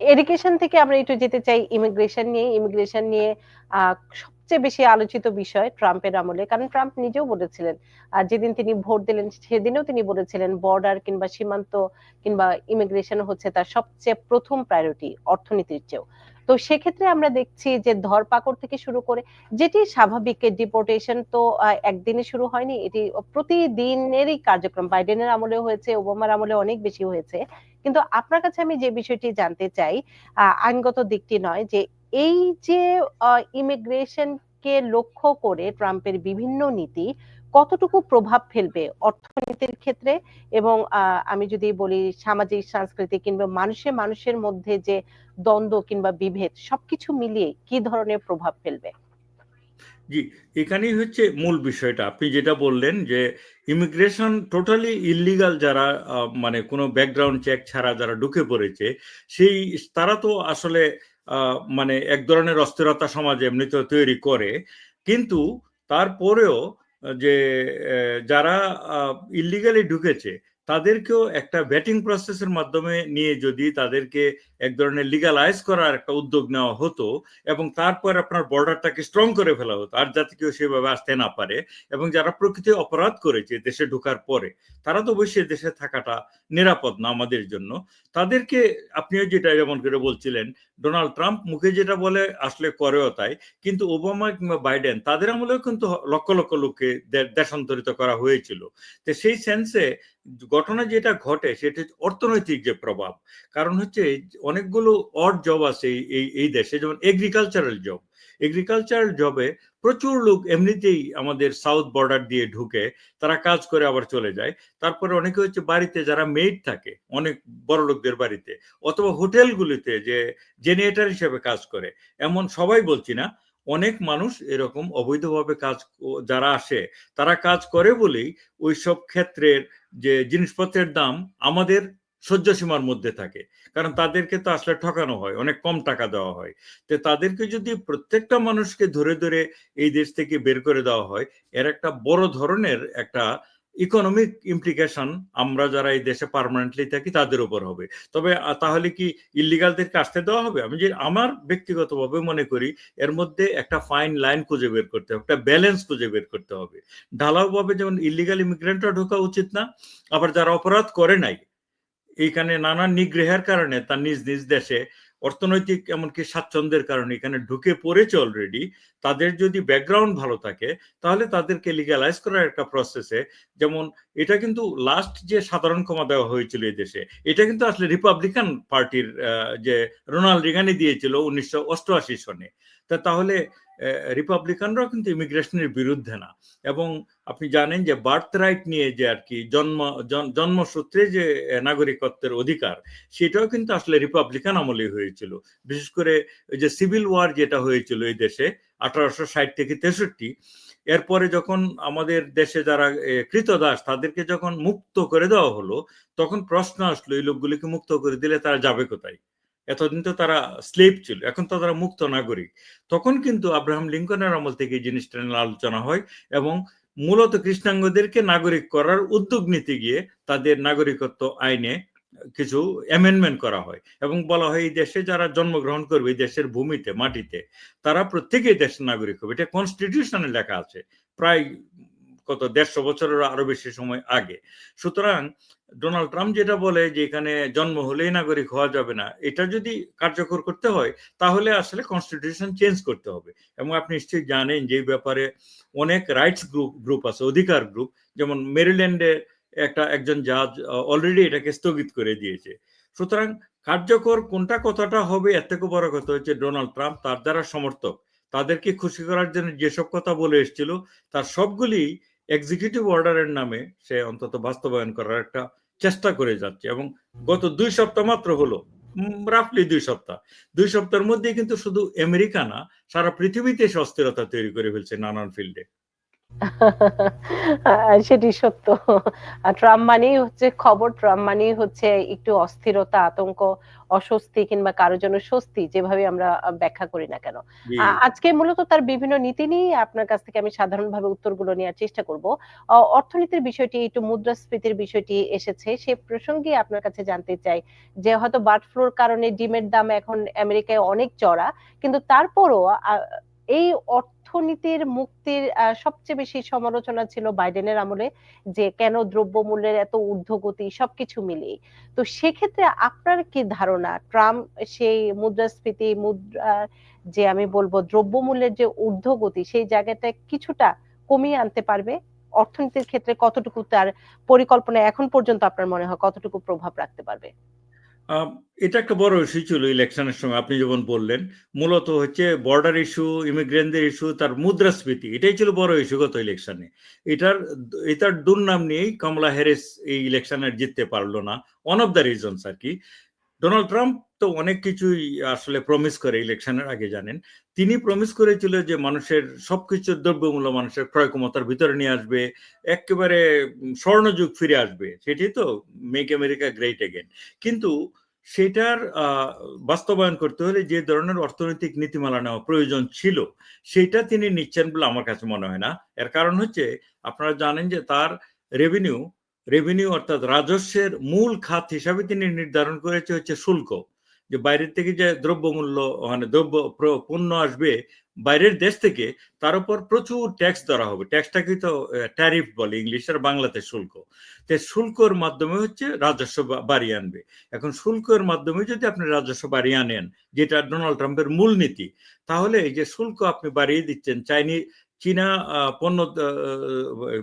Education থেকে আমরা একটু যেতে চাই ইমিগ্রেশন নিয়ে। ইমিগ্রেশন নিয়ে সবচেয়ে বেশি আলোচিত বিষয় ট্রাম্পের আমলে। কারণ ট্রাম্প নিজেও বলেছিলেন যেদিন তিনি ভোট দিলেন, সেদিনও তিনি বলেছিলেন বর্ডার কিংবা সীমান্ত কিংবা ইমিগ্রেশন হচ্ছে তার সবচেয়ে প্রথম প্রায়োরিটি অর্থনীতির চেয়েও। তো সেক্ষেত্রে আমরা দেখছি যে ধরপাকড় থেকে শুরু করে, যেটি স্বাভাবিক ডিপোর্টেশন তো একদিনে শুরু হয়নি, এটি প্রতিদিনেরই কার্যক্রম। বাইডেনের আমলে হয়েছে ওবামার আমলে অনেক বেশি হয়েছে। কিন্তু আপনার কাছে আমি যে বিষয়টি জানতে চাই আইনগত দিকটি নয় যে এই যে ইমিগ্রেশন কে লক্ষ্য করে ট্রাম্পের বিভিন্ন নীতি কতটুকু প্রভাব ফেলবে অর্থনীতির ক্ষেত্রে এবং আমি যদি বলি সামাজিক, সাংস্কৃতিক কিংবা মানুষের মানুষের মধ্যে যে দ্বন্দ্ব কিংবা বিভেদ সবকিছু মিলিয়ে কি ধরনের প্রভাব ফেলবে? জি, এখানেই হচ্ছে মূল বিষয়টা। আপনি যেটা বললেন যে ইমিগ্রেশন টোটালি ইলিগাল যারা মানে কোনো ব্যাকগ্রাউন্ড চেক ছাড়া যারা ঢুকে পড়েছে, সেই, তারা তো আসলে মানে এক ধরনের অস্থিরতা সমাজ এমনিতে তৈরি করে। কিন্তু তারপরেও, যে যারা ইলিগালি ঢুকেছে, তাদেরকেও একটা ব্যাটিং প্রসেসের মাধ্যমে নিয়ে যদি তাদেরকে এক ধরনের লিগালাইজ করার একটা উদ্যোগ নেওয়া হতো এবং তারপর আপনার বর্ডারটাকে স্ট্রং করে ফেলা হতো। আর যাতে কেউ সেভাবে আসতে না পারে এবং যারা প্রকৃতি অপরাধ করেছে দেশে ঢোকার পরে, তারা তো অবশ্যই দেশে থাকাটা নিরাপদ না আমাদের জন্য। তাদেরকে আপনিও যেটা যেমন করে বলছিলেন, ডোনাল্ড ট্রাম্প মুখে যেটা বলে, আসলে করেও তাই। কিন্তু ওবামা কিংবা বাইডেন, তাদের আমলেও কিন্তু লক্ষ লক্ষ লোককে দেশান্তরিত করা হয়েছিল। তো সেই সেন্সে ঘটনা যেটা ঘটে, সেটা অর্থনৈতিক যে প্রভাব। কারণ হচ্ছে অনেকগুলো অড জব আছে এই এই দেশে, যেমন এগ্রিকালচারাল জব এগ্রিকালচারাল জবে প্রচুর লোক এমনিতেই আমাদের সাউথ বর্ডার দিয়ে ঢুকে, তারা কাজ করে আবার চলে যায়। তারপরে অনেকে হচ্ছে বাড়িতে যারা মেড থাকে, অনেক বড় লোকদের বাড়িতে, অথবা হোটেলগুলিতে যে জেনারেটার হিসেবে কাজ করে, এমন সবাই বলছি না। অনেক মানুষ এরকম অবৈধভাবে কাজ যারা আসে, তারা কাজ করে বলেই ওই সব ক্ষেত্রের যে জিনিসপত্রের দাম আমাদের সহ্য সীমার মধ্যে থাকে। কারণ তাদেরকে তো আসলে ঠকানো হয়, অনেক কম টাকা দেওয়া হয়। তো তাদেরকে যদি প্রত্যেকটা মানুষকে ধরে ধরে এই দেশ থেকে বের করে দেওয়া হয়, এর একটা বড় ধরনের একটা ইকোনমিক ইমপ্লিকেশন আমরা যারা এই দেশে পারমানেন্টলি থাকি তাদের উপর হবে। তবে তাহলে কি ইলিগালদেরকে আসতে দেওয়া হবে? আমি যে আমার ব্যক্তিগতভাবে মনে করি, এর মধ্যে একটা ফাইন লাইন খুঁজে বের করতে হবে, একটা ব্যালেন্স খুঁজে বের করতে হবে। ঢালাওভাবে যেমন ইলিগাল ইমিগ্রেন্টরা ঢোকা উচিত না, আবার যারা অপরাধ করে নাই এইখানে নানান নিগ্রহের কারণে তার নিজ নিজ দেশে অর্থনৈতিক এমনকি স্বাচ্ছন্দ্যের কারণে এখানে ঢুকে পড়েছে অলরেডি তাদের যদি ব্যাকগ্রাউন্ড ভালো থাকে, তাহলে তাদেরকে লিগালাইজ করার একটা প্রসেসে যেমন এটা কিন্তু লাস্ট যে সাধারণ ক্ষমা দেওয়া হয়েছিল এই দেশে, এটা কিন্তু আসলে রিপাবলিকান পার্টির যে রোনাল্ড রিগানি দিয়েছিল উনিশশো অষ্টআশি সনে। তা তাহলে রিপাবলিকানরাও কিন্তু ইমিগ্রেশনের বিরুদ্ধে না। এবং আপনি জানেন যে বার্থ রাইট নিয়ে যে আর কি জন্ম জন্মসূত্রে যে নাগরিকত্বের অধিকার, সেটাও কিন্তু আসলে রিপাবলিকান আমলে হয়েছিল। বিশেষ করে যে সিভিল ওয়ার যেটা হয়েছিল এই দেশে, আঠারোশো ষাট থেকে তেষট্টি, এরপরে যখন আমাদের দেশে যারা কৃতদাস, তাদেরকে যখন মুক্ত করে দেওয়া হলো, তখন প্রশ্ন আসলো, এই লোকগুলিকে মুক্ত করে দিলে তারা যাবে কোথায়? এতদিন তো তারা স্লেভ ছিল, এখন তো তারা মুক্ত নাগরিক। তখন কিন্তু আব্রাহাম লিঙ্কনের আমল থেকে এই জিনিসটা নিয়ে আলোচনা হয় এবং মূলত কৃষ্ণাঙ্গদেরকে নাগরিক করার উদ্যোগ নিতে গিয়ে তাদের নাগরিকত্ব আইনে কিছু অ্যামেন্ডমেন্ট করা হয় এবং বলা হয়, এই দেশে যারা জন্মগ্রহণ করবে, এই দেশের ভূমিতে, মাটিতে, তারা প্রত্যেকেই দেশের নাগরিক হবে। এটা কনস্টিটিউশনে লেখা আছে। প্রায় কত দেড়শো বছরের আরও বেশি সময় আগে। সুতরাং ডোনাল্ড ট্রাম্প যেটা বলে যে এখানে জন্ম হলেই নাগরিক হওয়া যাবে না, এটা যদি কার্যকর করতে হয়, তাহলে আসলে কনস্টিটিউশন চেঞ্জ করতে হবে। এবং আপনি নিশ্চয়ই জানেন যে ব্যাপারে অনেক রাইটস গ্রুপ গ্রুপ আছে, অধিকার গ্রুপ যেমন মেরিল্যান্ডে একটা একজন জাজ অলরেডি এটাকে স্থগিত করে দিয়েছে। সুতরাং কার্যকর কোনটা কথাটা হবে, এর থেকে বড় কথা হচ্ছে ডোনাল্ড ট্রাম্প তার দ্বারা সমর্থক। তাদেরকে খুশি করার জন্য যেসব কথা বলে এসেছিল, তার সবগুলি এক্সিকিউটিভ অর্ডারের নামে সে অন্তত বাস্তবায়ন করার একটা চেষ্টা করে যাচ্ছে এবং গত দুই সপ্তাহ মাত্র হলো রাফলি দুই সপ্তাহ। দুই সপ্তাহের মধ্যে কিন্তু শুধু আমেরিকা না সারা পৃথিবীতে অস্থিরতা তৈরি করে ফেলছে নানান ফিল্ডে সেটি সত্য। আর ট্রাম্প মানেই হচ্ছে খবর ট্রাম্প মানেই হচ্ছে একটু অস্থিরতা আতঙ্ক অস্বস্তি কিংবা কারোর জন্য স্বস্তি যেভাবে আমরা ব্যাখ্যা করি না কেন। আজকে মূলত তার বিভিন্ন নীতি নিয়ে আপনার কাছ থেকে আমি সাধারণভাবে উত্তরগুলো নেওয়ার চেষ্টা করব। অর্থনীতির বিষয়টি একটু মুদ্রাস্ফীতির বিষয়টি এসেছে সে প্রসঙ্গে আপনার কাছে জানতে চাই যে হয়তো বার্ড ফ্লুর কারণে ডিমের দাম এখন আমেরিকায় অনেক চড়া কিন্তু তারপরও এই অর্থনীতির মুক্তির সবচেয়ে বেশি সমালোচনা ছিল বাইডেনের আমলে যে কেন দ্রব্যমূল্যের এত ঊর্ধ্বগতি, সবকিছু মিলিয়ে তো সেক্ষেত্রে আপনার কি ধারণা? ট্রাম্প সেই মুদ্রাস্ফীতি, মুদ্রা, যে আমি বলব দ্রব্যমূল্যের যে ঊর্ধ্বগতি, সেই জায়গাটা কিছুটা কমিয়ে আনতে পারবে? অর্থনীতির ক্ষেত্রে কতটুকু তার পরিকল্পনা এখন পর্যন্ত আপনার মনে হয় কতটুকু প্রভাব রাখতে পারবে? এটা একটা বড় ইস্যু ছিল ইলেকশনের সময়, আপনি যখন বললেন। মূলত হচ্ছে বর্ডার ইস্যু ইমিগ্রেন্টদের ইস্যু তার মুদ্রাস্ফীতি, এটাই ছিল বড় ইস্যু গত ইলেকশনে এটার এটার দুর্নাম নিয়েই কমলা হ্যারিস এই ইলেকশনে জিততে পারল না ওয়ান অফ দ্য রিজনস আর কি। ডোনাল্ড ট্রাম্প তো অনেক কিছুই আসলে প্রমিস করে ইলেকশনের আগে জানেন। তিনি প্রমিস করেছিল যে মানুষের সবকিছুর দ্রব্যমূল্য মানুষের ক্রয় ক্ষমতার ভিতরে নিয়ে আসবে, একেবারে স্বর্ণযুগ ফিরে আসবে। সেটি তো মেক আমেরিকা গ্রেট এগেন কিন্তু সেটার বাস্তবায়ন করতে হলে যে ধরনের অর্থনৈতিক নীতিমালা নেওয়া প্রয়োজন ছিল, সেটা তিনি নিচ্ছেন বলে আমার কাছে মনে হয় না। এর কারণ হচ্ছে, আপনারা জানেন যে তার রেভিনিউ রেভিনিউ অর্থাৎ রাজস্বের মূল খাত হিসাবে তিনি নির্ধারণ করেছে হচ্ছে শুল্ক। যে বাইরের থেকে যে দ্রব্যমূল্য মানে দ্রব্য পণ্য আসবে বাইরের দেশ থেকে, তার উপর প্রচুর ট্যাক্স ধরা হবে। ট্যাক্সটাকে তো ট্যারিফ বলে ইংলিশ, আর বাংলাতে শুল্ক। তো শুল্কর মাধ্যমে হচ্ছে রাজস্ব বাড়িয়ে আনবে। এখন শুল্কের মাধ্যমে যদি আপনি রাজস্ব বাড়িয়ে আনেন, যেটা ডোনাল্ড ট্রাম্পের মূলনীতি, তাহলে এই যে শুল্ক আপনি বাড়িয়ে দিচ্ছেন, চাইনি, চীনা পণ্য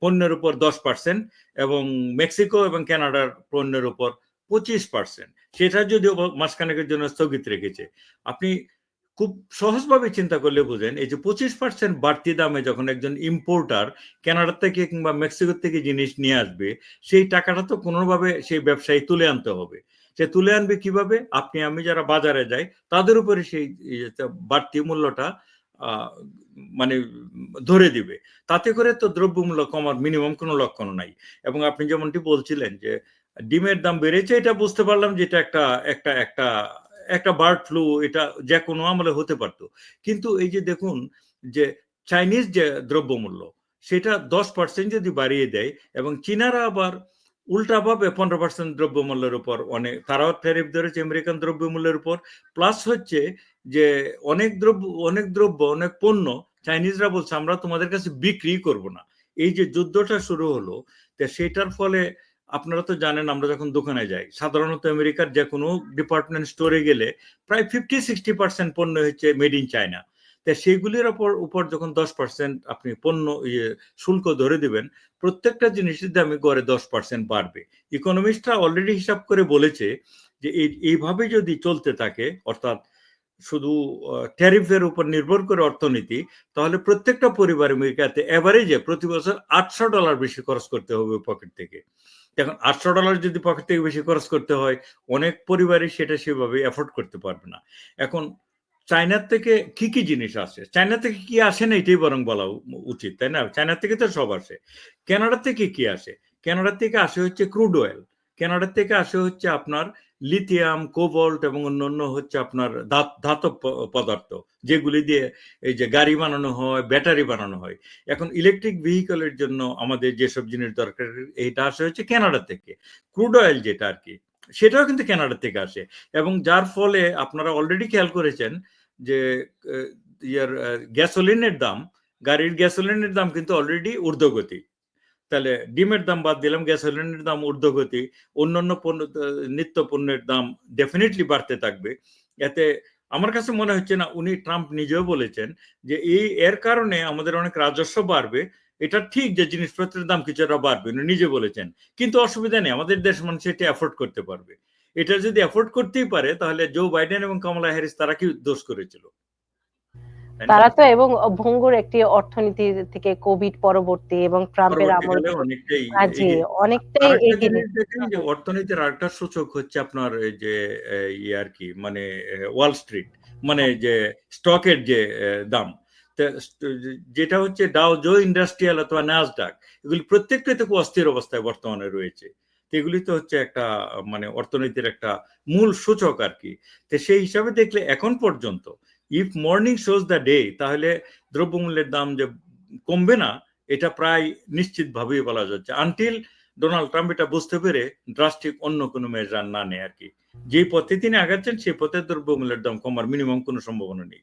পণ্যের উপর দশ পার্সেন্ট এবং মেক্সিকো এবং কানাডার পণ্যের উপর পঁচিশ পার্সেন্ট সেটা যদিও মাসখানেকের জন্য স্থগিত রেখেছে। আপনি খুব সহজভাবে চিন্তা করলে বুঝেন, এই যে পঁচিশ পার্সেন্ট বাড়তি দামে যখন একজন ইম্পোর্টার কানাডা থেকে কিংবা মেক্সিকোর থেকে জিনিস নিয়ে আসবে, সেই টাকাটা তো কোনোভাবে সেই ব্যবসায়ী তুলে আনতে হবে। সে তুলে আনবে কীভাবে? আপনি, আমি যারা বাজারে যাই, তাদের উপরে সেই বাড়তি মূল্যটা মানে ধরে দিবে। তাতে করে তো দ্রব্যমূল্য কমার মিনিমাম কোনো লক্ষণ নাই। এবং আপনি যেমনটি বলছিলেন যে ডিমের দাম বেড়েছে, এটা বুঝতে পারলাম যে এটা একটা একটা একটা একটা বার্ড ফ্লু, এটা যে কোনো আমলে হতে পারতো। কিন্তু এই যে দেখুন যে চাইনিজ যে দ্রব্যমূল্য, সেটা দশ পার্সেন্ট যদি বাড়িয়ে দেয় এবং চীনারা আবার উল্টাভাবে পনেরো পার্সেন্ট দ্রব্যমূল্যের উপর অনেক তারাও ট্যারিফ ধরেছে আমেরিকান দ্রব্যমূল্যের উপর প্লাস হচ্ছে যে অনেক দ্রব্য অনেক দ্রব্য, অনেক পণ্য চাইনিজরা বলছে, আমরা তোমাদের কাছে বিক্রি করব না। এই যে যুদ্ধটা শুরু হলো, তা সেটার ফলে আপনারা তো জানেন আমরা যখন দোকানে যাই, সাধারণত আমেরিকার যে কোনো ডিপার্টমেন্ট স্টোরে গেলে প্রায় ফিফটি সিক্সটি পার্সেন্ট পণ্য হচ্ছে মেড ইন চায়না তা সেইগুলির ওপর, উপর যখন দশ পার্সেন্ট আপনি পণ্য ইয়ে শুল্ক ধরে দিবেন, প্রত্যেকটা জিনিসের দামে গড়ে দশ পার্সেন্ট বাড়বে। ইকোনমিস্টরা অলরেডি হিসাব করে বলেছে যে এইভাবে যদি চলতে থাকে, অর্থাৎ শুধু ট্যারিফের উপর নির্ভর করে অর্থনীতি, তাহলে প্রত্যেকটা পরিবার আমেরিকাতে এভারেজে প্রতি বছর আটশো ডলার বেশি খরচ করতে হবে পকেট থেকে। এখন আটশো ডলার যদি পকেট থেকে বেশি খরচ করতে হয়, অনেক পরিবারই সেটা সেভাবে অ্যাফোর্ড করতে পারবে না। এখন, চায়নার থেকে কি কি জিনিস আসে? চায়না থেকে কি আসে না এটাই বরং বলা উচিত, তাই না? চায়নার থেকে তো সব আসে। কানাডা থেকে কি আসে? কানাডা থেকে আসে হচ্ছে ক্রুড অয়েল। কানাডা থেকে আসে হচ্ছে আপনার লিথিয়াম কোবল্ট এবং অন্যান্য হচ্ছে আপনার ধাতব পদার্থ, যেগুলি দিয়ে এই যে গাড়ি বানানো হয়, ব্যাটারি বানানো হয়। এখন ইলেকট্রিক ভেহিকলের জন্য আমাদের যেসব জিনিস দরকার, এইটা আসে হচ্ছে কানাডা থেকে। ক্রুড অয়েল যেটা আর কি, সেটাও কিন্তু কানাডা থেকে আসে। এবং যার ফলে আপনারা অলরেডি খেয়াল করেছেন যে ইয়ার গ্যাসোলিনের দাম, গাড়ির গ্যাসোলিনের দাম কিন্তু অলরেডি ঊর্ধ্বগতি। তাহলে ডিমের দাম বাদ দিলাম গ্যাসোলিনের দাম ঊর্ধ্বগতি, অন্যান্য পণ্য, নিত্য পণ্যের দাম ডেফিনেটলি বাড়তে থাকবে। এতে আমার কাছে মনে হচ্ছে না, উনি ট্রাম্প নিজেও বলেছেন যে এই, এর কারণে আমাদের অনেক রাজস্ব বাড়বে। এটা ঠিক যে জিনিসপত্রের দাম কিছুটা বাড়বে, উনি নিজে বলেছেন। কিন্তু অসুবিধা নেই, আমাদের দেশ মানুষ এটা অ্যাফোর্ড করতে পারবে। এটা যদি অ্যাফোর্ড করতেই পারে, তাহলে জো বাইডেন এবং কমলা হ্যারিস তারা কি দোষ করেছিল? তারা তো এবং ভঙ্গুর একটি অর্থনীতি থেকে কোভিড পরবর্তী এবং ট্রাম্পের আমলে জি অনেকটাই যে অর্থনীতির আরেকটা সূচক হচ্ছে আপনার এই যে ইয়ে আর কি মানে ওয়াল স্ট্রিট মানে যে স্টকের যে দাম। যেটা হচ্ছে ডাও জো ইন্ডাস্ট্রিয়াল অথবা নাসডাক এগুলি প্রত্যেকটাতে খুব অস্থির অবস্থায় বর্তমানে রয়েছে। এগুলি তো হচ্ছে একটা মানে অর্থনীতির একটা মূল সূচক আর কি। তো সেই হিসাবে দেখলে এখন পর্যন্ত if morning shows the day তাহলে দ্রব্যমূল্যের দাম যে কমবে না, এটা প্রায় নিশ্চিতভাবেই বলা যাচ্ছে। আনটিল ডোনাল্ড ট্রাম্প এটা বুঝতে পেরে ড্রাস্টিক অন্য কোনো মেজার না নেয় আর কি। যে পথে তিনি আগাচ্ছেন, সেই পথে দ্রব্যমূল্যের দাম কমার মিনিমাম কোনো সম্ভাবনা নেই।